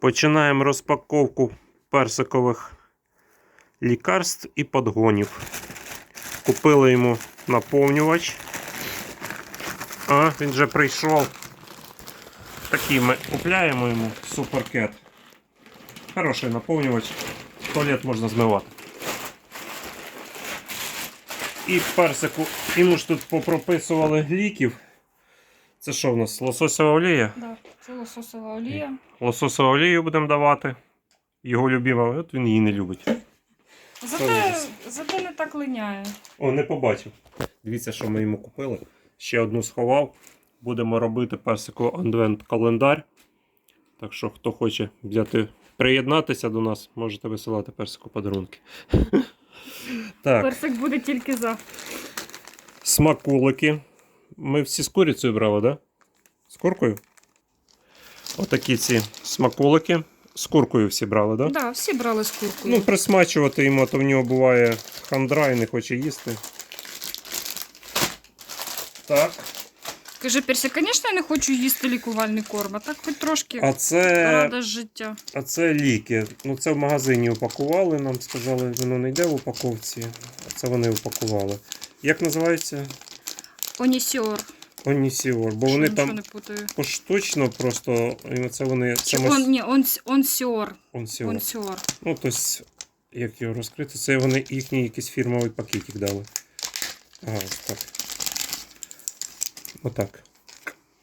Починаємо розпаковку персикових лікарств і подгонів. Купили йому наповнювач. А, він вже прийшов. Такий ми купляємо йому суперкет. Хороший наповнювач. Туалет можна змивати. І персику. Йому ж тут попрописували ліків. Це що в нас? Лососова олія? Да, це лососова олія. Лососову олію будемо давати. Його любима, от він її не любить. Зате, зате не так линяє. О, не побачив. Дивіться, що ми йому купили. Ще одну сховав. Будемо робити персику адвент календар. Так що, хто хоче взяти, приєднатися до нас, можете висилати персику подарунки. Так, Персик буде тільки за. смаколики. Ми всі з курицею брали? Да? З куркою? Отакі ці смаколики. З куркою всі брали, так? Да? Да, всі брали з куркою. Ну, присмачувати йому, а то в нього буває хандра і не хоче їсти. Так. Каже, Персик, звісно, я не хочу їсти лікувальний корм, а так хоч трошки А це, рада життя. а це ліки. Ну, це в магазині упакували. Нам сказали, воно не йде в упаковці. А це вони упакували. Як називається? Онісіор. Онісіор. Бо вони там поштучно просто. І це вони. Ми... он, ні, он, онсіор. Онсіор. Онсіор. Ну, тобто, як його розкрити, це вони їхній якийсь фірмовий пакетик дали. Ага, ось так. Отак.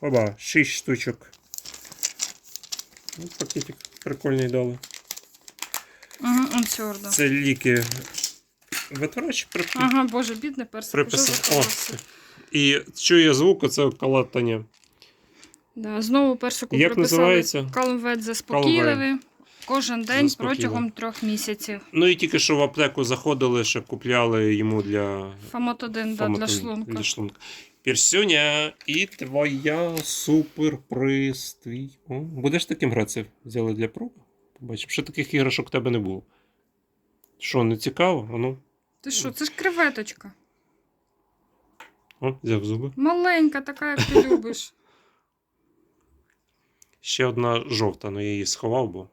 Оба, 6 штучок. Ну, пакетик прикольний дали. Угу, онсіор, да. Це ліки. Ветврач при... Ага, боже, бідний персик. Приписав. О, і чує звук, це калатання. Да, знову персику Як приписали називається? Калмвет заспокійливий. Кожен день Заспокійливий. протягом трьох місяців. Ну і тільки що в аптеку заходили, ще купляли йому для Фамотодин да, для Фоматин, шлунка. Для шлунка. Персюня і твоя суперпристрій. О, будеш таким гратися? Взяли для проби? Побачимо. Ще таких іграшок в тебе не було. Що, не цікаво? А ну, Ти що, це ж креветочка. о, взяв зуби. Маленька, така, як ти любиш. Ще одна жовта, але я її сховав, бо.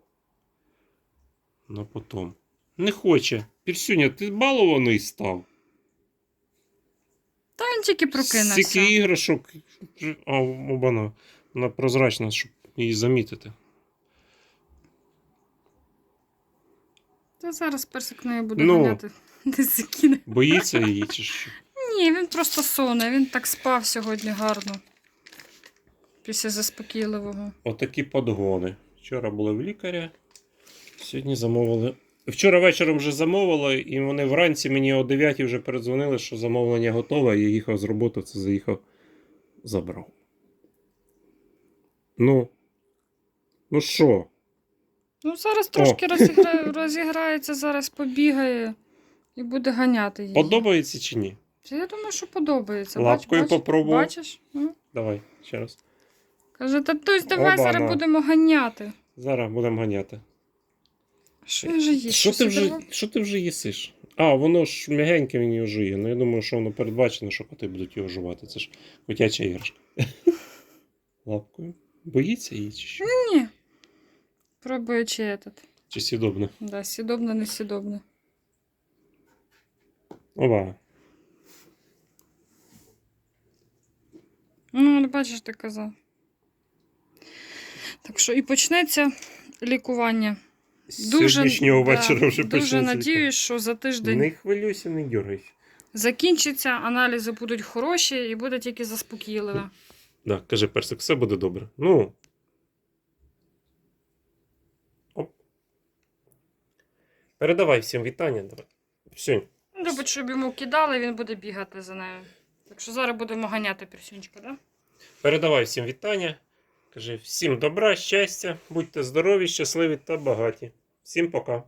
На потом. Не хоче. Персюня, ти балований став. Та він тільки прокинувся. Стільки іграшок. А, обана. Вона прозрачна, щоб її замітити. Та зараз персик нею буде Ну. ганяти. Десь закине. Боїться її чи що? Ні, він просто соне, він так спав сьогодні гарно. Після заспокійливого. Отакі подгони. Вчора були в лікаря. Сьогодні замовили. Вчора вечором вже замовили, і вони вранці мені о 9 вже передзвонили, що замовлення готове. Я їхав з роботи, це заїхав, забрав. Ну. Ну що? Ну, зараз трошки розігра... розіграється, зараз побігає і буде ганяти її. Подобається чи ні? Я думаю, що подобається. Лапкою бач, попробував. Бачиш? Ну. Давай, ще раз. Каже, татусь, давай Оба-на. зараз будемо ганяти. Зараз будемо ганяти. Що він же їсть? Що ти, вже, що ти вже їсиш? А, воно ж м'ягеньке він його жує. Ну я думаю, що воно передбачено, що коти будуть його жувати. Це ж котяча іграшка. Лапкою. Боїться її чи що? Ні. Пробую чи этот. Чи сідобне? Да, сідобне, не сідобне. Ова. Ну, не бачиш, ти казав. Так що і почнеться лікування. Дуже, сьогоднішнього да, вечора вже дуже почнеться надіюсь, що за тиждень Не хвилюйся, не дергайся. закінчиться, аналізи будуть хороші і буде тільки заспокійливе. Да, каже персик, все буде добре. Ну. Передавай всім вітання. Давай. Все. Любить, щоб йому кидали, він буде бігати за нею. Так що зараз будемо ганяти пірсюнчика, да? Передавай всім вітання. Кажи всім добра, щастя, будьте здорові, щасливі та багаті. Всім пока.